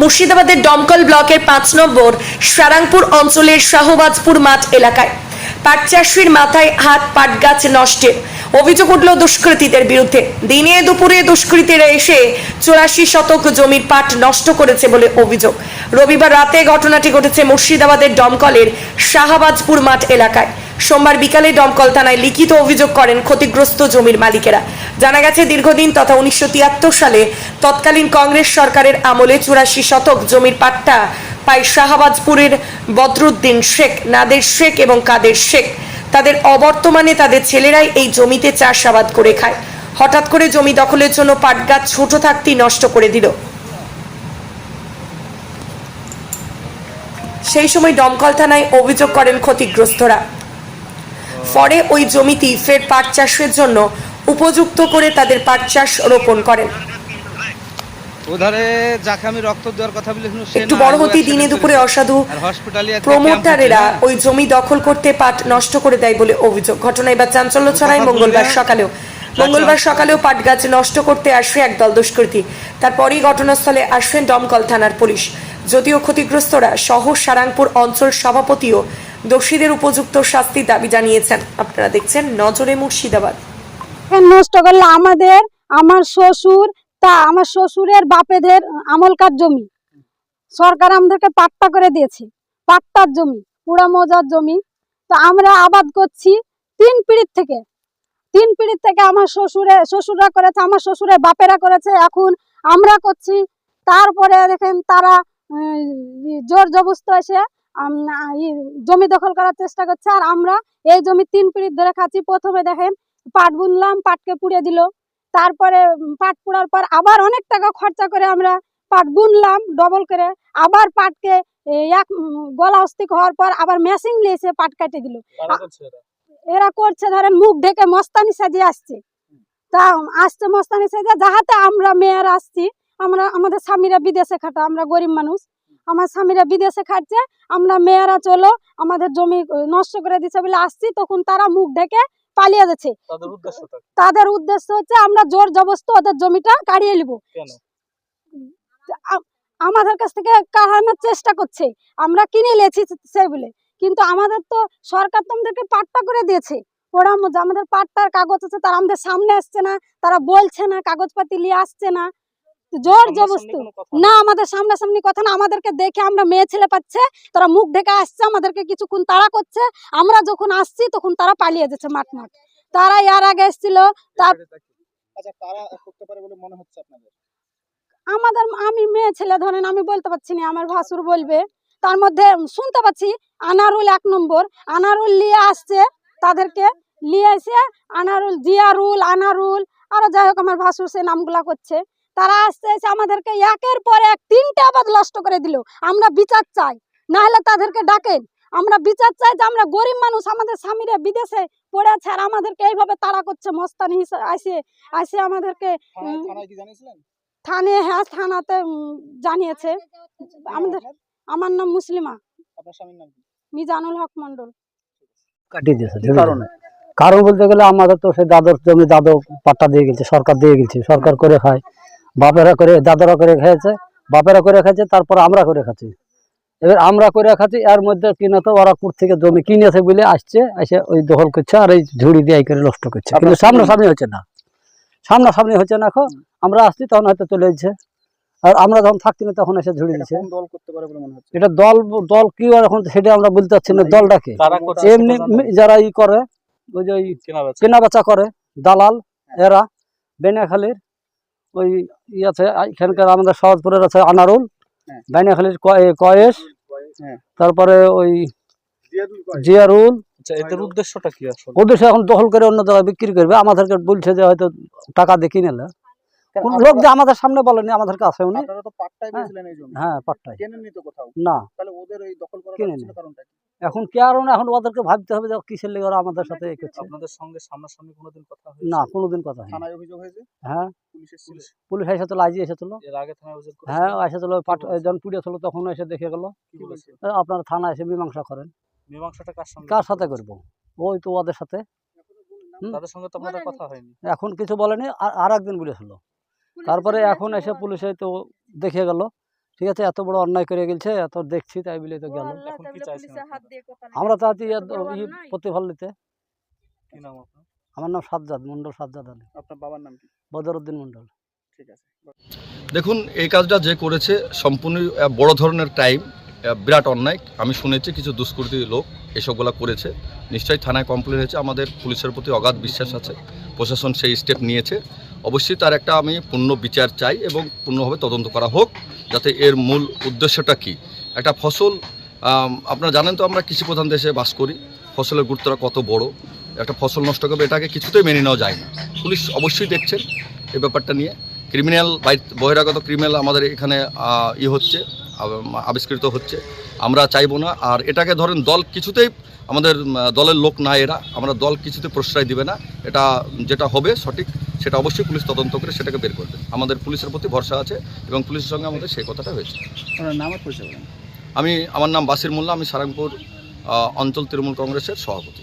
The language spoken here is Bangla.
মুর্শিদাবাদের দমকল ব্লকের পাঁচ নম্বর সারাংপুর অঞ্চলের শাহবাজপুর মাঠ এলাকায়। পাট চাষির মাথায় হাত, পাট গাছ নষ্টের। অভিযোগ উঠল দুষ্কৃতীদের বিরুদ্ধে। দিনে দুপুরে দুষ্কৃতীরা এসে চুরাশি শতক জমির পাট নষ্ট করেছে বলে অভিযোগ। রবিবার রাতে ঘটনাটি ঘটেছে মুর্শিদাবাদের দমকলের শাহবাজপুর মাঠ এলাকায়। সোমবার বিকালে দমকল থানায় লিখিত অভিযোগ করেন ক্ষতিগ্রস্ত জমির মালিকেরা। জানা গেছে, দীর্ঘদিন তথা উনিশশো তিয়াত্তর সালে তৎকালীন কংগ্রেস সরকারের আমলে চুরাশি শতক জমির পাট্টা পায় শাহবাজপুরের বদরুদ্দিন শেখ, নাদের শেখ এবং কাদের শেখ। তাদের অবর্তমানে তাদের ছেলেরাই এই জমিতে চাষাবাদ করে খায়। হঠাৎ করে জমি দখলের জন্য পাট গাছ ছোট থাকতেই নষ্ট করে দিল। সেই সময় দমকল থানায় অভিযোগ করেন ক্ষতিগ্রস্তরা। পরে ওই জমিটি ফের পাট চাষের জন্য উপযুক্ত করে তাদের পাট চাষ রোপণ করেন। ওধারে যাকে আমি রক্ত দেওয়ার কথা বলেছিলাম একটু না, বড় হতে দিনে দুপুরে অসাধু প্রমোটারেরা ওই জমি দখল করতে পাট নষ্ট করে দেয় বলে অভিযোগ। এবার চাঞ্চল্য ছড়ায় মঙ্গলবার সকালেও। মঙ্গলবার সকালেও পাট গাছ নষ্ট করতে আসে একদল দুষ্কৃতী। তারপরই ঘটনাস্থলে আসেন দমকল থানার পুলিশ। যদিও ক্ষতিগ্রস্তরা সহ সারাংপুর অঞ্চল সভাপতিও দোষীদের উপযুক্ত শাস্তি দাবি জানিয়েছেন। আপনারা দেখছেন নজরে মুর্শিদাবাদ। নষ্ট করলে? আমাদের, আমার শ্বশুর, তা আমার শ্বশুরের বাপেদের আমলকার জমি। সরকার আমাদেরকে পাট্টা করে দিয়েছে, পাট্টার জমি পুরা মজার জমি। তো আমরা আবাদ করছি তিন পিড়ির থেকে। তিন পিড়ির থেকে আমার শ্বশুরে, শ্বশুররা করেছে, আমার শ্বশুরের বাপেরা করেছে। এখন আমরা করছি, তারপরে দেখেন তারা জোর জবস্ত এসে জমি দখল করার চেষ্টা করছে। আর আমরা এই জমি তিন পিড়ির ধরে খাচ্ছি। প্রথমে দেখেন পাট বুনলাম পাটকে পুড়ে দিল। তারপরে পাট পোড়ার পর আবার অনেক টাকা খরচা করে আমরা পাট বুনলাম ডবল করে। আবার পাটকে এক গলা অস্তিক হওয়ার পর আবার মেশিন নিয়ে এসে পাট কেটে দিল। এরা? করছে ধরেন মুখ ঢেকে মস্তানি সাজিয়ে আসছে। তা আসছে মস্তানি সাজিয়ে যাহাতে আমরা মেয়েরা আসছি আমরা আমাদের স্বামীরা বিদেশে খাটা আমরা গরিব মানুষ। আমার স্বামীরা বিদেশে খাটছে আমরা মেয়েরা চলো আমাদের জমি নষ্ট করে দিচ্ছে বলে আসছি তখন তারা মুখ ঢেকে পালিয়ে যাচ্ছে। তাদের উদ্দেশ্য হচ্ছে আমরা জোর জবস্ত ওদের জমিটা কাড়িয়ে নিব। আমাদের কাছ থেকে কাড়ানোর চেষ্টা করছে। আমরা কিনে নিয়েছি সেই বলে। কিন্তু আমাদের তো সরকার তো আমাদেরকে পাট্টা করে দিয়েছে। ওরা আমাদের পাট্টার কাগজ আছে তারা আমাদের সামনে আসছে না তারা বলছে না কাগজপাতি নিয়ে আসছে না। জোর জবস্ত। না আমাদের সামনাসামনি কথা না আমাদেরকে দেখে আমরা মেয়ে ছেলে পাচ্ছে তারা মুখ ঢেকে আসছে আমাদেরকে কিছুক্ষণ তাড়া করছে আমরা যখন আসছি তখন তারা পালিয়ে যাচ্ছে মাঠ মাঠ। তারা ইয়ার আগে এসেছিল তার? আচ্ছা তারা করতে পারে বলে মনে হচ্ছে আপনাদের? আমাদের আমি মেয়ে ছেলে ধরেন আমি বলতে পারছি না আমার ভাসুর বলবে। তার মধ্যে শুনতে পাচ্ছি আনারুল এক নম্বর আনারুল নিয়ে আসছে তাদেরকে নিয়ে এসে আনারুল জিয়ারুল আনারুল আরও যাই হোক আমার ভাসুর সে নামগুলা করছে। তারা আসছে এসে আমাদেরকে একের পর এক তিনটে আবাদ নষ্ট করে দিল। আমরা বিচার চাই না হলে তাদেরকে ডাকেন। আমরা বিচার চাই যে আমরা গরিব মানুষ আমাদের স্বামীরা বিদেশে পড়েছে আর আমাদেরকে এইভাবে তাড়া করছে। মস্তানি আসে আসে আমাদেরকে থানে হ্যাঁ থানাতে জানিয়েছে। আমাদের আমার নাম মুসলিমা। মিজানুল হক মন্ডল কাটিয়ে দিয়েছে আছে? কারণে? কারণ বলতে গেলে আমাদের তো সে দাদর জমি দাদু পাট্টা দিয়ে গেছে সরকার দিয়ে গেছে সরকার করে খায়। বাপেরা করে দাদারা করে খেয়েছে বাপেরা করে খাচ্ছে তারপর আমরা করে খাচ্ছি। এবার আমরা করে খাচ্ছি এর মধ্যে কিনে তো ওরা কুর থেকে জমি কিনেছে বলে আসছে এসে ওই দখল করছে আর এই ঝুড়ি দিয়ে করে নষ্ট করছে। কিন্তু সামনাসামনি হচ্ছে না। সামনাসামনি হচ্ছে না এখন। আমরা আসছি তখন হয়তো চলে যাচ্ছে আর আমরা যখন থাকছি না তখন এসে ঝুড়ি দিচ্ছে এটা দল দল কি আর এখন সেটা আমরা বলতে পারছি না। দলটাকে। এমনি যারা ই করে ওই যে কেনা বেচা করে দালাল এরা বেনাখালীর ওই ই আছে এখানকার আমাদের সহজপুরের আছে আনারুল হ্যাঁ। বেনাখালীর কয়ে- কয়েস হ্যাঁ। তারপরে ওই জিয়ারুল। আচ্ছা এদের উদ্দেশ্যটা কি আসলে? ওদের এখন দখল করে অন্য জায়গায় বিক্রি করবে। আমাদেরকে বলছে যে হয়তো টাকা দিয়ে কিনে নেলে লোক যে আমাদের সামনে বলেনি আমাদেরকে আসে উনি। আপনারা তো পাট্টাই হ্যাঁ। জমি হ্যাঁ না তাহলে ওদের এই দখল করার কিনে পিছনে নি। কারণটা কি? এখন কে আর এখন ওদেরকে ভাবতে হবে যে কিসের লেগে ওরা আমাদের সাথে এ করছে। আপনাদের সঙ্গে সামনাসামনি কোনোদিন কথা হয়েছে? না কোনোদিন কথা হয়নি। থানায় অভিযোগ হয়েছে? হ্যাঁ। পুলিশ পুলিশ এসেছিল আজই এসেছিল। এর আগে থানায় অভিযোগ হ্যাঁ এসেছিল? যখন পুড়িয়েছিল তখন এসে দেখে গেল। আপনার থানা এসে মীমাংসা করেন। মীমাংসাটা কার সঙ্গে? কার সাথে করব? ওই তো ওদের সাথে। তাদের সঙ্গে তো আপনাদের কথা হয়নি। এখন কিছু বলেনি আর আর একদিন বলেছিল তারপরে এখন এসে পুলিশে তো দেখে গেল। ঠিক আছে এত বড় অন্যায় করে গেছে এত দেখছি তাই বলে তো গেল। এখন কি চাইছেন আমরা চাচ্ছি প্রতিফল নিতে কি নাম আপনার? আমার নাম সাজ্জাদ মন্ডল সাজ্জাদ আলী। আপনার বাবার নাম কি? বদরুদ্দিন মন্ডল ঠিক আছে। দেখুন এই কাজটা যে করেছে সম্পূর্ণ বড় ধরনের টাইম বিরাট অন্যায়। আমি শুনেছি কিছু দুষ্কৃতী লোক এসবগুলা করেছে। নিশ্চয়ই থানায় কমপ্লেন হয়েছে আমাদের পুলিশের প্রতি অগাধ বিশ্বাস আছে। প্রশাসন সেই স্টেপ নিয়েছে। অবশ্যই তার একটা আমি পূর্ণ বিচার চাই এবং পূর্ণভাবে তদন্ত করা হোক। যাতে এর মূল উদ্দেশ্যটা কি? একটা ফসল আপনারা জানেন তো আমরা কৃষি প্রধান দেশে বাস করি। ফসলের গুরুত্বটা কত বড়? একটা ফসল নষ্ট করবে, এটাকে কিছুতেই মেনে নেওয়া যায় না। পুলিশ অবশ্যই দেখছেন এই ব্যাপারটা নিয়ে। ক্রিমিনাল বহিরাগত ক্রিমিনাল আমাদের এখানে ই হচ্ছে আবিষ্কৃত হচ্ছে। আমরা চাইব না, আর এটাকে ধরেন দল কিছুতেই আমাদের দলের লোক না এরা। আমরা দল কিছুতে প্রশ্রয় দিবে না। এটা যেটা হবে সঠিক সেটা অবশ্যই পুলিশ তদন্ত করে সেটাকে বের করবে। আমাদের পুলিশের প্রতি ভরসা আছে এবং পুলিশের সঙ্গে আমাদের সেই কথাটা হয়েছে। নাম আমি আমার নাম বাসির মোল্লা আমি সারাংপুর অঞ্চল তৃণমূল কংগ্রেসের সভাপতি।